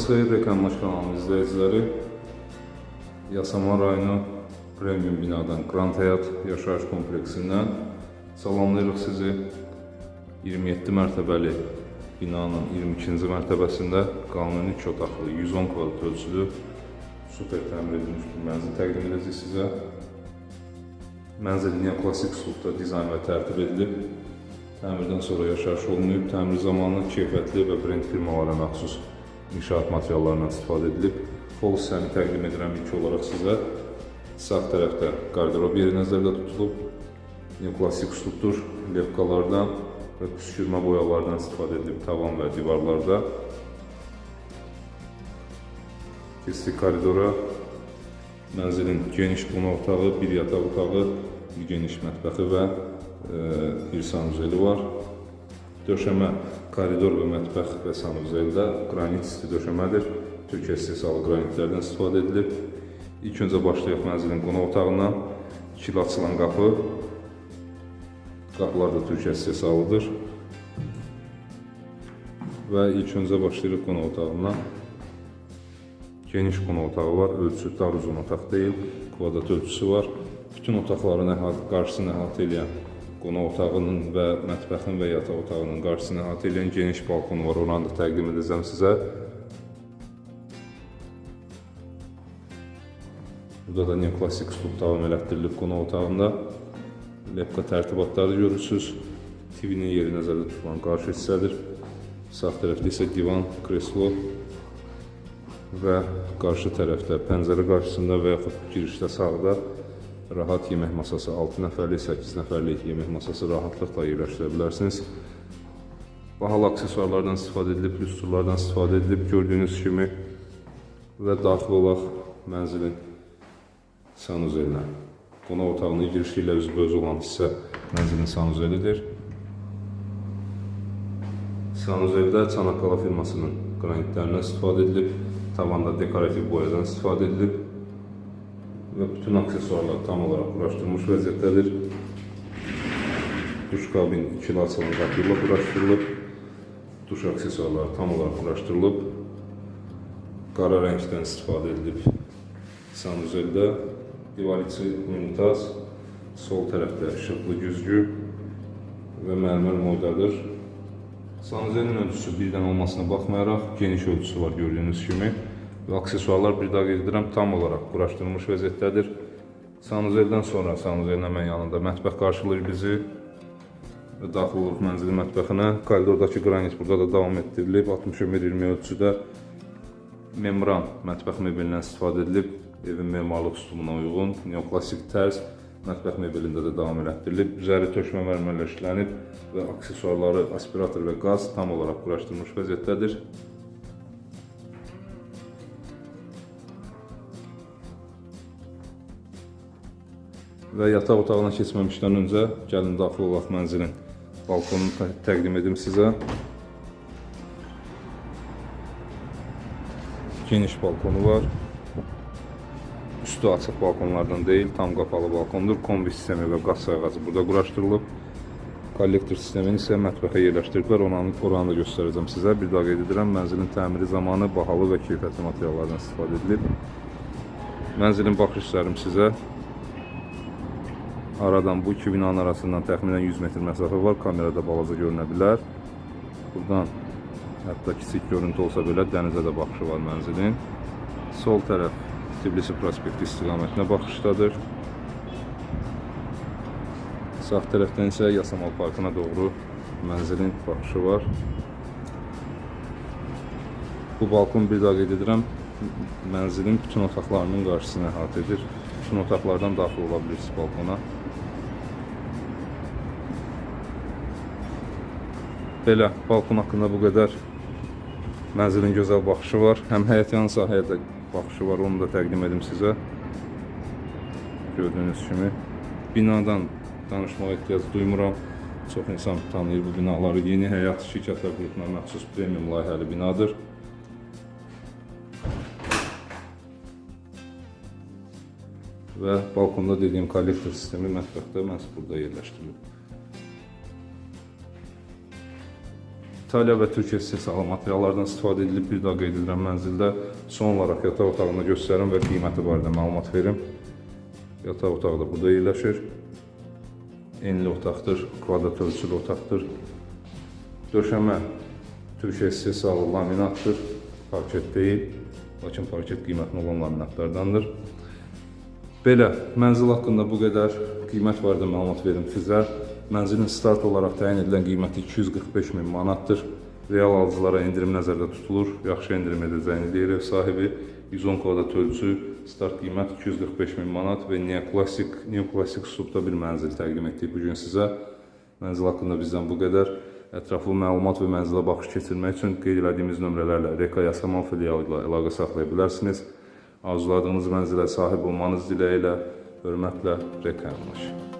Sabahınız xeyir Rekanlaş kanalı izləyiciləri. Yasamal rayonu Premium binadan Grand Həyat yaşayış kompleksindən salamlayırıq sizi. 27 mərtəbəli binanın 22-ci mərtəbəsində qanuni 2 otaqlı 110 kvadrat ölçülü super təmir edilmiş bir mənzil təqdim edəcəyik sizə. Mənzil neoklasik üslubda dizayn və tərtib edilib. Təmirdən sonra yaşayış olunub, təmir zamanı keyfiyyətli və brend firmalara məxsus inşaat materiallarından istifadə edilib. Pol hissəni təqdim edirəm ilk olaraq sizə. Sağ tərəfdə qarderob yeri nəzərdə tutulub. Neoklasik üslubdur, lepkalardan və püskürmə boyalardan istifadə edilib tavan və divarlarda. Keçdik koridora. Mənzilin geniş qonaq otağı, bir yataq otağı, bir geniş mətbəxi və e, bir sanuzeli var. Döşəmə koridor və mətbəx və sanuzeldə qranit isti döşəmədir. Türkiyə istehsalı qranitlərdən istifadə edilib. İlk öncə başlayaq mənzilin qonaq otağından. İkili açılan qapı. Qapılar da Türkiyə istehsalıdır. Və ilk öncə başlayırıq qonaq otağından. Geniş qonaq otağı var. Ölçüsü dar uzun otaq deyil. Kvadrat ölçüsü var. Bütün otaqların əhatə, qarşısını əhatə edən qonaq otağının və mətbəxin və yataq otağının qarşısını əhatə edən geniş balkonu var. Oranı da təqdim edəcəm sizə. Burada da neoklasik üslub davam elətdirilib qonaq otağında. Lepka tərtibatları görürsüz. TV-nin yeri nəzərdə tutulan qarşı hissədir. Sağ tərəfdə isə divan, kreslo və qarşı tərəfdə pəncərə qarşısında və yaxud girişdə sağda rahat yemək masası 6 nəfərlik, 8 nəfərlik yemək masası rahatlıqla yerləşdirə bilərsiniz. Bahalı aksesuarlardan istifadə edilib, lüstrlardan istifadə edilib gördüyünüz kimi və daxil olaq mənzilin sanuzelinə. Qonaq otağının girişi ilə üzbəüz olan hissə mənzilin sanuzelidir. Sanuzeldə Çanakkala firmasının qranitlərindən istifadə edilib, tavanda dekorativ boyadan istifadə edilib və bütün aksesuarlar tam olaraq quraşdırılmış vəziyyətdədir. Duş kabin ikili açılan qapı ilə quraşdırılıb. Duş aksesuarları tam olaraq quraşdırılıb. Qara rəngdən istifadə edilib. Sanuzeldə divar içi unitaz, sol tərəfdə işıqlı güzgü və mərmər moydadır. Sanuzelin ölçüsü birdən olmasına baxmayaraq geniş ölçüsü var gördüyünüz kimi aksesuarlar bir daha qeyd edirəm tam olaraq quraşdırılmış vəziyyətdədir. Sanuzeldən sonra sanuzelin həmən yanında mətbəx qarşılayır bizi daxil oluruq mənzilin mətbəxinə. Koridordakı qranit burada da davam etdirilib 60-20 ölçüdə membran mətbəx mebelindən istifadə edilib. Evin memarlıq üslubuna uyğun neoklasik tərz mətbəx mebelində də davam elətdirilib. Üzəri tökmə mərmərlə işlənib və aksesuarları aspirator və qaz tam olaraq quraşdırılmış vəziyyətdədir. Və yataq otağına keçməmişdən öncə gəlin daxil olaq mənzilin balkonunu tə- təqdim edim sizə. Geniş balkonu var. Üstü açıq balkonlardan deyil, tam qapalı balkondur. Kombi sistemi və qaz sayğacı burada quraşdırılıb. Kollektor sistemini isə mətbəxə yerləşdiriblər. Oranı, oranı da göstərəcəm sizə. Bir daha qeyd edirəm, mənzilin təmiri zamanı bahalı və keyfiyyətli materiallardan istifadə edilib. Mənzilin baxış hissərim sizə. Aradan bu iki binanın arasından təxminən 100 metr məsafə var. Kamerada balaca görünə bilər. Buradan hətta kiçik görüntü olsa belə dənizə də baxışı var mənzilin. Sol tərəf Tbilisi prospekti istiqamətinə baxışdadır. Sağ tərəfdən isə Yasamal parkına doğru mənzilin baxışı var. Bu balkon bir daha qeyd edirəm, mənzilin bütün otaqlarının qarşısını əhatə edir. Bütün otaqlardan daxil ola bilirsiniz balkona. Belə, balkon haqqında bu qədər. Mənzilin gözəl baxışı var. Həm həyət yanı sahəyə də baxışı var, onu da təqdim edim sizə. Gördüyünüz kimi. Binadan danışmağa ehtiyac duymuram. Çox insan tanıyır bu binaları. Yeni Həyat Şirkətlər qrupuna məxsus premium layihəli binadır. Və balkonda dediyim kollektor sistemi mətbəxdə məhz burada yerləşdirilib. İtaliya və Türkiyə istehsalı materiallardan istifadə edilib. Bir daha qeyd edirəm mənzildə. Son olaraq yataq otağını göstərim və qiyməti barədə məlumat verim. Yataq otağı da burada yerləşir. Enli otaqdır, kvadrat ölçülü otaqdır. Döşəmə Türkiyə istehsalı laminatdır, parket deyil. Lakin parket qiymətli olan laminatlardandır. Belə, mənzil haqqında bu qədər qiymət barədə məlumat verim sizə. Mənzilin start olaraq təyin edilən qiyməti 245 min manatdır. Real alıcılara endirim nəzərdə tutulur. Yaxşı endirim edəcəyini deyir ev sahibi. 110 kvadrat ölçü, start qiymət 245 min manat və neoklasik, neoklasik üslubda bir mənzil təqdim etdik bu gün sizə. Mənzil haqqında bizdən bu qədər. Ətraflı məlumat və mənzilə baxış keçirmək üçün qeyd etdiyimiz nömrələrlə Reka Yasamal filialı ilə əlaqə saxlaya bilərsiniz. Arzuladığınız mənzilə sahib olmanız diləyilə, hörmətlə Reka Yamaş.